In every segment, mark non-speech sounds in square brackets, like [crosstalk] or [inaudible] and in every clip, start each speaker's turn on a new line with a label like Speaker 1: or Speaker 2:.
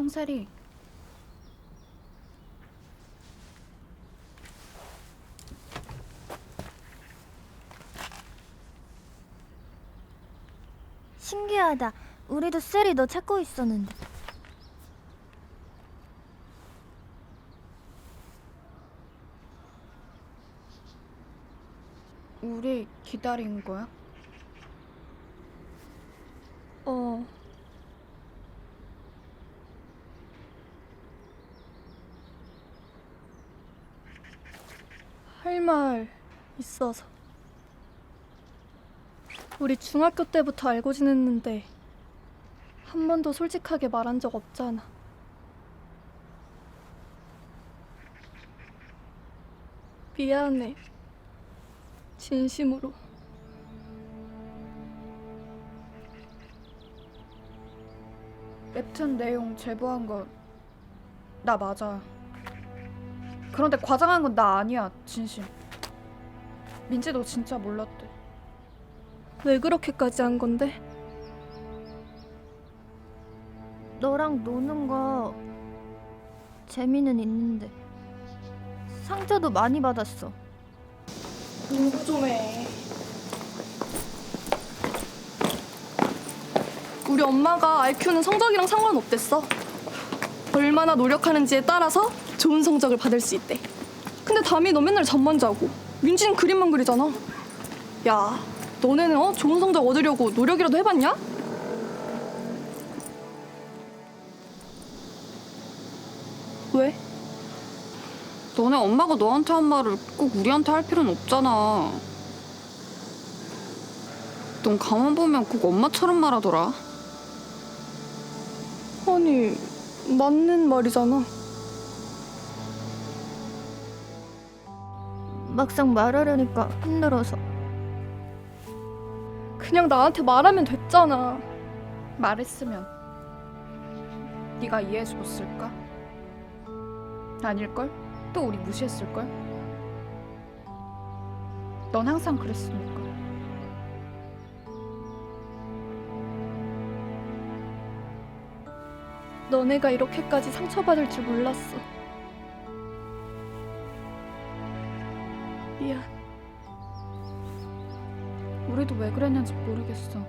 Speaker 1: 송사리
Speaker 2: 신기하다. 우리도 셀이 너 찾고 있었는데.
Speaker 1: 우리 기다린 거야?
Speaker 2: 어.
Speaker 3: 할 말 있어서. 우리 중학교 때부터 알고 지냈는데 한 번도 솔직하게 말한 적 없잖아. 미안해. 진심으로.
Speaker 1: 웹툰 내용 제보한 거나 맞아. 그런데 과장한 건 나 아니야, 진심. 민지 너 진짜 몰랐대.
Speaker 3: 왜 그렇게까지 한 건데?
Speaker 2: 너랑 노는 거 재미는 있는데 상처도 많이 받았어.
Speaker 3: 공부 좀 해. 우리 엄마가 IQ는 성적이랑 상관없댔어. 얼마나 노력하는지에 따라서 좋은 성적을 받을 수 있대. 근데 담이 너 맨날 잠만 자고 민지는 그림만 그리잖아. 야, 너네는 어 좋은 성적 얻으려고 노력이라도 해봤냐? 왜?
Speaker 4: 너네 엄마가 너한테 한 말을 꼭 우리한테 할 필요는 없잖아. 넌 가만 보면 꼭 엄마처럼 말하더라.
Speaker 3: 아니, 맞는 말이잖아.
Speaker 2: 막상 말하려니까 힘들어서.
Speaker 3: 그냥 나한테 말하면 됐잖아.
Speaker 1: 말했으면 네가 이해해줬을까? 아닐걸? 또 우리 무시했을걸? 넌 항상 그랬으니까.
Speaker 3: 너네가 이렇게까지 상처받을 줄 몰랐어.
Speaker 1: 왜 그랬는지 모르겠어.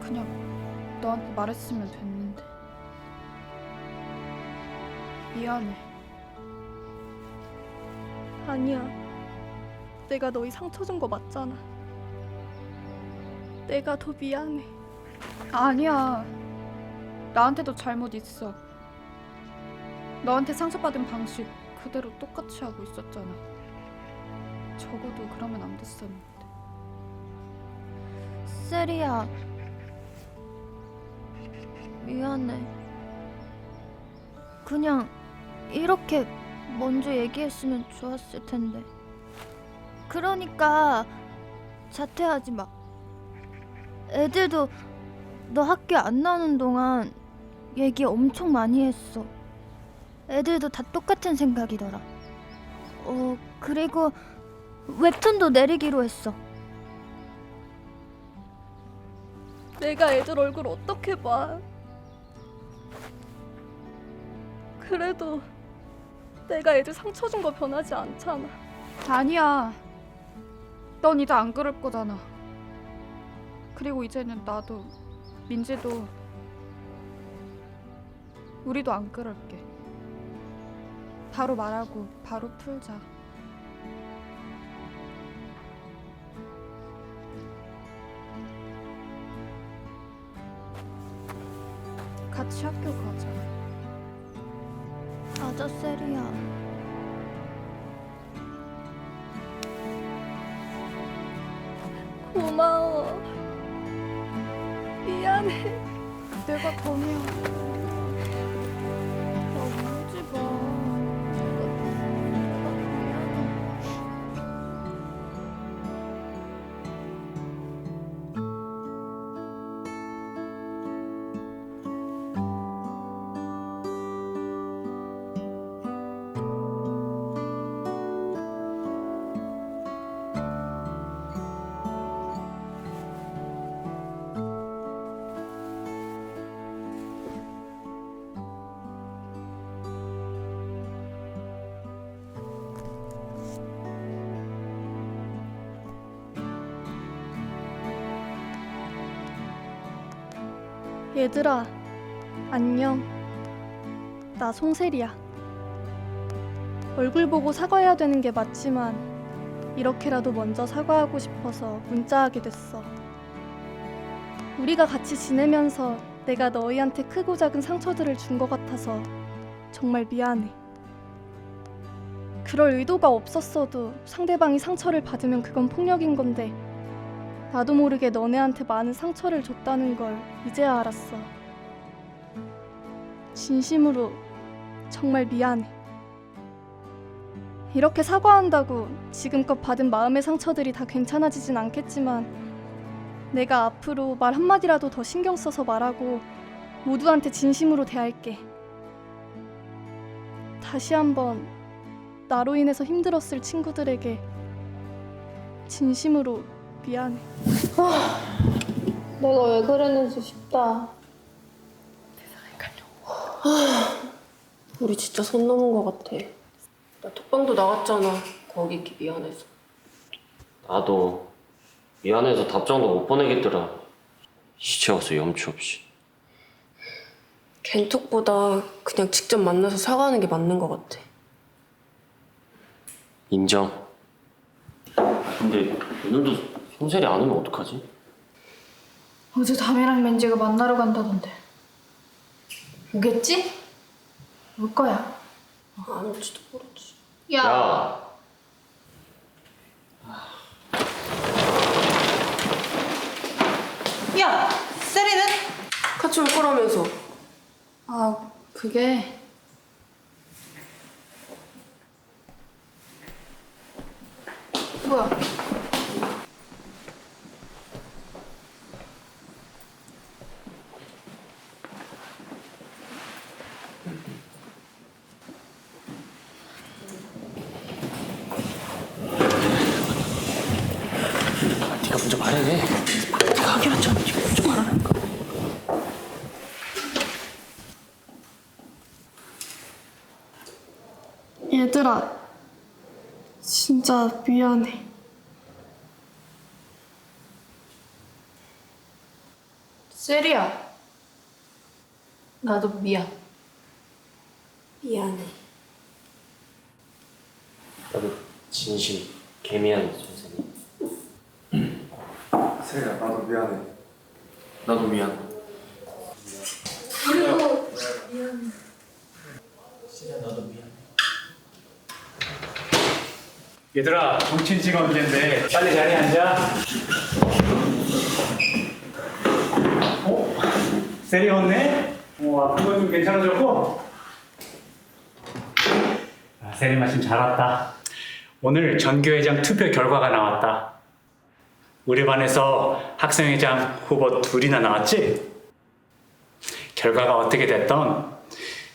Speaker 1: 그냥 너한테 말했으면 됐는데. 미안해.
Speaker 3: 아니야. 내가 너희 상처 준 거 맞잖아. 내가 더 미안해.
Speaker 1: 아니야. 나한테도 잘못 있어. 너한테 상처받은 방식 그대로 똑같이 하고 있었잖아. 적어도 그러면 안 됐었는데.
Speaker 2: 셀이야. 미안해. 그냥 이렇게 먼저 얘기했으면 좋았을 텐데. 그러니까 자퇴하지 마. 애들도 너 학교 안 나오는 동안 얘기 엄청 많이 했어. 애들도 다 똑같은 생각이더라. 어, 그리고 웹툰도 내리기로 했어.
Speaker 3: 내가 애들 얼굴 어떻게 봐? 그래도 내가 애들 상처 준 거 변하지 않잖아.
Speaker 1: 아니야. 넌 이제 안 그럴 거잖아. 그리고 이제는 나도 민지도 우리도 안 그럴게. 바로 말하고 바로 풀자. 같이 학교 가자.
Speaker 2: 맞아, 셀이야.
Speaker 3: 고마워. 미안해.
Speaker 1: 내가 더 미안
Speaker 3: 얘들아, 안녕. 나 송세리야. 얼굴 보고 사과해야 되는 게 맞지만, 이렇게라도 먼저 사과하고 싶어서 문자하게 됐어. 우리가 같이 지내면서 내가 너희한테 크고 작은 상처들을 준 것 같아서 정말 미안해. 그럴 의도가 없었어도 상대방이 상처를 받으면 그건 폭력인 건데, 나도 모르게 너네한테 많은 상처를 줬다는 걸 이제야 알았어. 진심으로 정말 미안해. 이렇게 사과한다고 지금껏 받은 마음의 상처들이 다 괜찮아지진 않겠지만 내가 앞으로 말 한마디라도 더 신경 써서 말하고 모두한테 진심으로 대할게. 다시 한번 나로 인해서 힘들었을 친구들에게 진심으로 미안해.
Speaker 5: 내가 왜 그랬는지 싶다.
Speaker 6: 우리 진짜 선 넘은 것 같아. 나 톡방도 나갔잖아. 거기 있기 미안해서.
Speaker 7: 나도 미안해서 답장도 못 보내겠더라. 시체 와서 염치 없이.
Speaker 6: 겐톡보다 그냥 직접 만나서 사과하는 게 맞는 것 같아.
Speaker 7: 인정. 근데 오늘도 송세리 안 오면 어떡하지?
Speaker 1: 어제 담이랑 맨지가 만나러 간다던데. 오겠지? 올 거야.
Speaker 6: 안 올지도 모르지.
Speaker 7: 야!
Speaker 5: 야, 세리는?
Speaker 6: 같이 올 거라면서.
Speaker 1: 아, 그게 뭐야?
Speaker 7: 말해. 네가 하기로 했잖아. 네가 먼저 말하라니까.
Speaker 3: 얘들아, 진짜 미안해.
Speaker 1: 세리야. 나도 미안.
Speaker 6: 미안해.
Speaker 7: 나도 진심 선생님.
Speaker 8: 세리야 나도 미안해.
Speaker 7: 나도 미안.
Speaker 9: 얘들아 정치인지가 언젠데. 빨리 자리에 앉아. 어? 세리 왔네? 어, 아픈 건좀 괜찮아졌고? 아, 세리 마침 잘 왔다. 오늘 전교회장 투표 결과가 나왔다 우리 반에서 학생회장 후보 둘이나 나왔지? 결과가 어떻게 됐던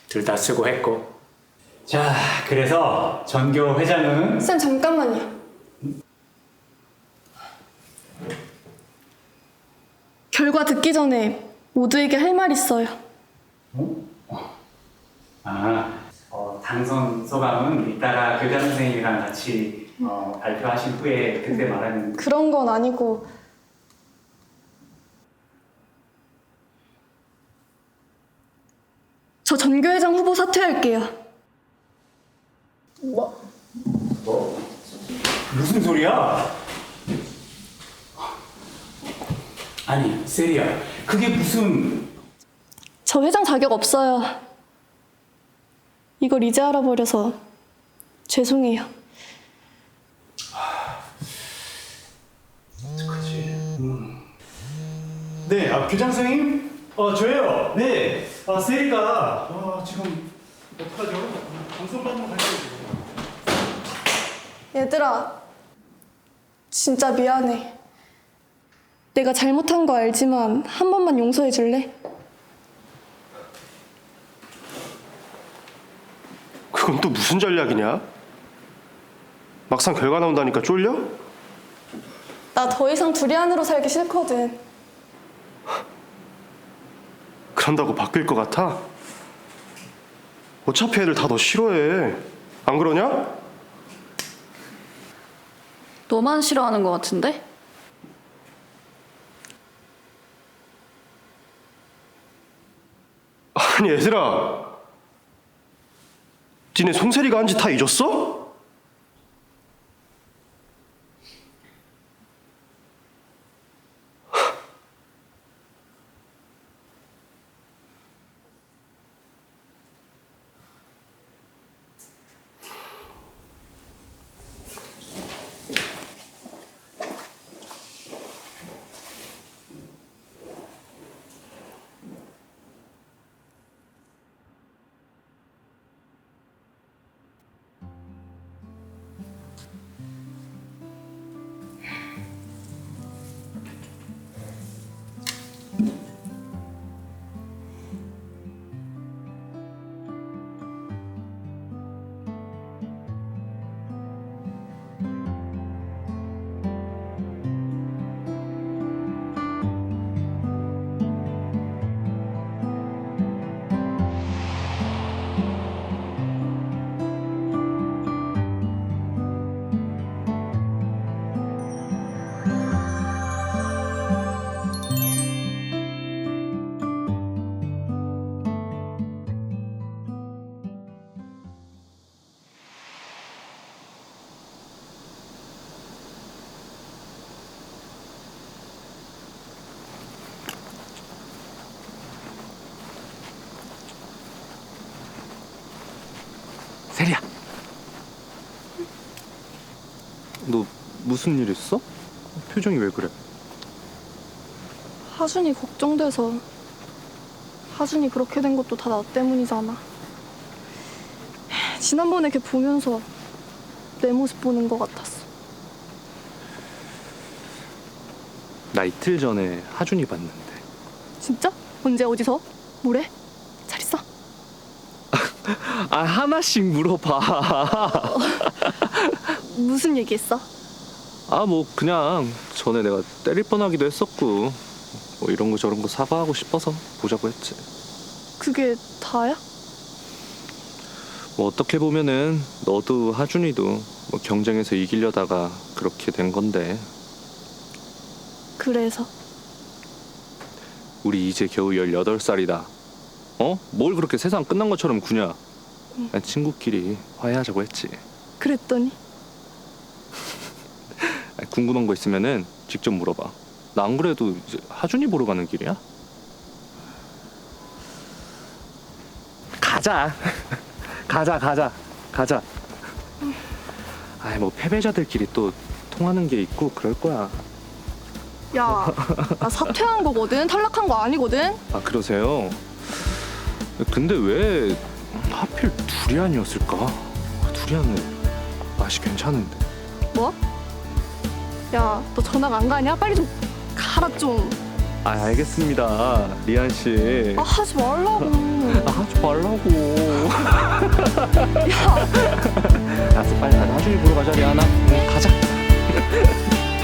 Speaker 9: 둘 다 수고했고 자 그래서 전교 회장은
Speaker 3: 쌤 잠깐만요. 결과 듣기 전에 모두에게 할 말 있어요.
Speaker 9: 아, 어, 당선 소감은 이따가 교장 선생님이랑 같이 어, 발표하신 후에 그때 말하는
Speaker 3: 그런 건 아니고 저 전교회장 후보 사퇴할게요.
Speaker 9: 무슨 소리야? 아니, 세리야, 그게 무슨
Speaker 3: 저 회장 자격 없어요. 이걸 이제 알아버려서 죄송해요.
Speaker 9: 네, 아, 교장 선생님? 어, 저예요. 네, 아, 세리가 아, 지금 어떡하죠? 방송받는 거 가야죠.
Speaker 3: 얘들아, 진짜 미안해. 내가 잘못한 거 알지만 한 번만 용서해 줄래?
Speaker 8: 그건 또 무슨 전략이냐? 막상 결과 나온다니까 쫄려?
Speaker 3: 나 더 이상 둘이 안으로 살기 싫거든.
Speaker 8: 그런다고 바뀔 것 같아? 어차피 애들 다 너 싫어해 안 그러냐?
Speaker 4: 너만 싫어하는 것 같은데?
Speaker 8: 아니 얘들아 니네 송세리가 한 짓 다 잊었어?
Speaker 10: 무슨 일 있어? 표정이 왜 그래?
Speaker 11: 하준이 걱정돼서 하준이 그렇게 된 것도 다 나 때문이잖아. 지난번에 걔 보면서 내 모습 보는 것 같았어.
Speaker 10: 나 이틀 전에 하준이 봤는데
Speaker 11: 진짜? 언제 어디서? 뭐래? 잘 있어? [laughs]
Speaker 10: 아 하나씩 물어봐 [laughs]
Speaker 11: 무슨 얘기했어?
Speaker 10: 아 뭐 그냥 전에 내가 때릴 뻔하기도 했었고 뭐 이런 거 저런 거 사과하고 싶어서 보자고 했지.
Speaker 11: 그게 다야?
Speaker 10: 뭐 어떻게 보면은 너도 하준이도 뭐 경쟁에서 이기려다가 그렇게 된 건데.
Speaker 11: 그래서?
Speaker 10: 우리 이제 겨우 18살이다. 어? 뭘 그렇게 세상 끝난 것처럼 구냐? 그냥 친구끼리 화해하자고 했지.
Speaker 11: 그랬더니
Speaker 10: 아니, 궁금한 거 있으면은 직접 물어봐. 나 안 그래도 이제 하준이 보러 가는 길이야. 가자. [laughs] 가자, 가자, 가자. 아이 뭐 패배자들끼리 또 통하는 게 있고 그럴 거야.
Speaker 11: 야, 나 사퇴한 거거든. 탈락한 거 아니거든.
Speaker 10: 아 그러세요? 근데 왜 하필 두리안이었을까? 두리안은 맛이 괜찮은데.
Speaker 11: 뭐? 야, 너 전학 안 가냐? 빨리 좀 가라 좀.
Speaker 10: 아 알겠습니다, 리안 씨.
Speaker 11: 아 하지 말라고.
Speaker 10: 아, 하지 말라고.
Speaker 11: 야. [laughs]
Speaker 10: 알았어, 빨리 가자. 하준이 보러 가자, 리안아. 응, 가자. [laughs]